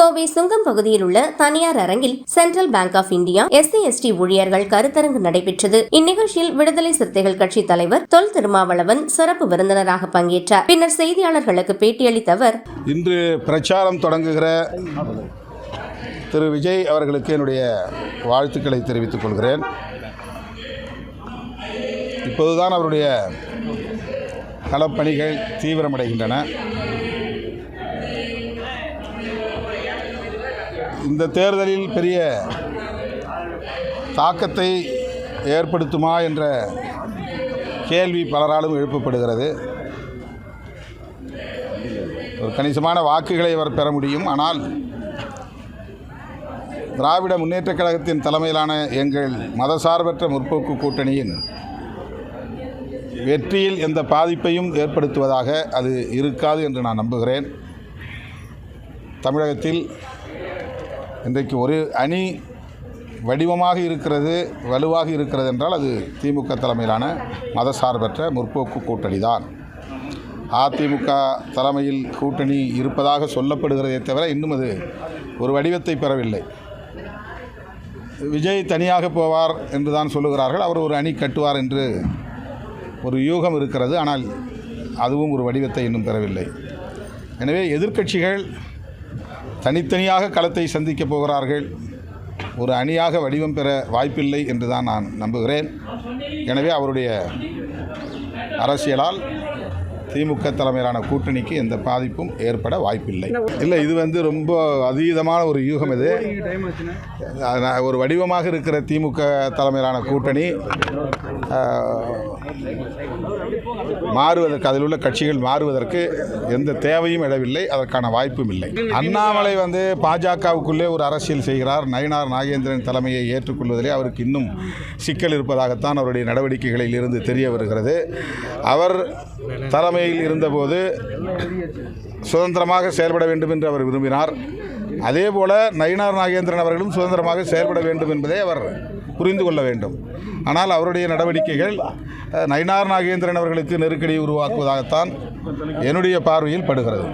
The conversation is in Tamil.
கோவை சுங்கம் பகுதியில் உள்ள தனியார் அரங்கில் central bank of India SC ST ஊழியர்கள் கருத்தரங்கு நடைபெற்றது. இந்நிகழ்ச்சியில் விடுதலை சிறுத்தைகள் கட்சி தலைவர் தொல் திருமாவளவன் சிறப்பு விருந்தினராக பங்கேற்றார். பின்னர் செய்தியாளர்களுக்கு பேட்டியளித்த அவர் இன்று பிரச்சாரம் தொடங்குகிற திரு விஜய் அவர்களுக்கு என்னுடைய வாழ்த்துக்களை தெரிவித்துக் கொள்கிறேன். இப்போதுதான் அவருடைய களப்பணிகள் தீவிரமடைகின்றன. இந்த தேர்தலில் பெரிய தாக்கத்தை ஏற்படுத்துமா என்ற கேள்வி பலராலும் எழுப்பப்படுகிறது. ஒரு கணிசமான வாக்குகளை அவர் பெற முடியும். ஆனால் திராவிட முன்னேற்றக் கழகத்தின் தலைமையிலான எங்கள் மதசார்பற்ற முற்போக்கு கூட்டணியின் வெற்றியில் எந்த பாதிப்பையும் ஏற்படுத்துவதாக அது இருக்காது என்று நான் நம்புகிறேன். தமிழகத்தில் இன்றைக்கு ஒரு அணி வடிவமாக இருக்கிறது வலுவாக இருக்கிறது என்றால் அது திமுக தலைமையிலான மதசார்பற்ற முற்போக்கு கூட்டணி தான் அதிமுக தலைமையில் கூட்டணி இருப்பதாக சொல்லப்படுகிறதே தவிர இன்னும் அது ஒரு வடிவத்தை பெறவில்லை. விஜய் தனியாக போவார் என்று தான் சொல்லுகிறார்கள். அவர் ஒரு அணி கட்டுவார் என்று ஒரு யூகம் இருக்கிறது. ஆனால் அதுவும் ஒரு வடிவத்தை இன்னும் பெறவில்லை. எனவே எதிர்க்கட்சிகள் தனித்தனியாக களத்தை சந்திக்கப் போகிறார்கள். ஒரு அணியாக வடிவம் பெற வாய்ப்பில்லை என்று தான் நான் நம்புகிறேன். எனவே அவருடைய அரசியலால் திமுக தலைமையிலான கூட்டணிக்கு எந்த பாதிப்பும் ஏற்பட வாய்ப்பில்லை. இல்லை இது வந்து ரொம்ப அதீதமான ஒரு யூகம் இது. ஒரு வடிவமாக இருக்கிற திமுக தலைமையிலான கூட்டணி மாறுவதற்கு அதில் உள்ள கட்சிகள் மாறுவதற்கு எந்த தேவையும் இடவில்லை அதற்கான வாய்ப்பும் இல்லை. அண்ணாமலை வந்து பாஜகவுக்குள்ளே ஒரு அரசியல் செய்கிறார். நயினார் நாகேந்திரன் தலைமையை ஏற்றுக்கொள்வதிலே அவருக்கு இன்னும் சிக்கல் இருப்பதாகத்தான் அவருடைய நடவடிக்கைகளில் இருந்து தெரிய வருகிறது. அவர் தலைமையில் இருந்தபோது சுதந்திரமாக செயல்பட வேண்டும் என்று அவர் விரும்பினார். அதே போல நயினார் நாகேந்திரன் அவர்களும் சுதந்திரமாக செயல்பட வேண்டும் என்பதை அவர் புரிந்து கொள்ள வேண்டும். ஆனால் அவருடைய நடவடிக்கைகள் நயினார் நாகேந்திரன் அவர்களுக்கு நெருக்கடியை உருவாக்குவதாகத்தான் என்னுடைய பார்வையில் படுகிறது.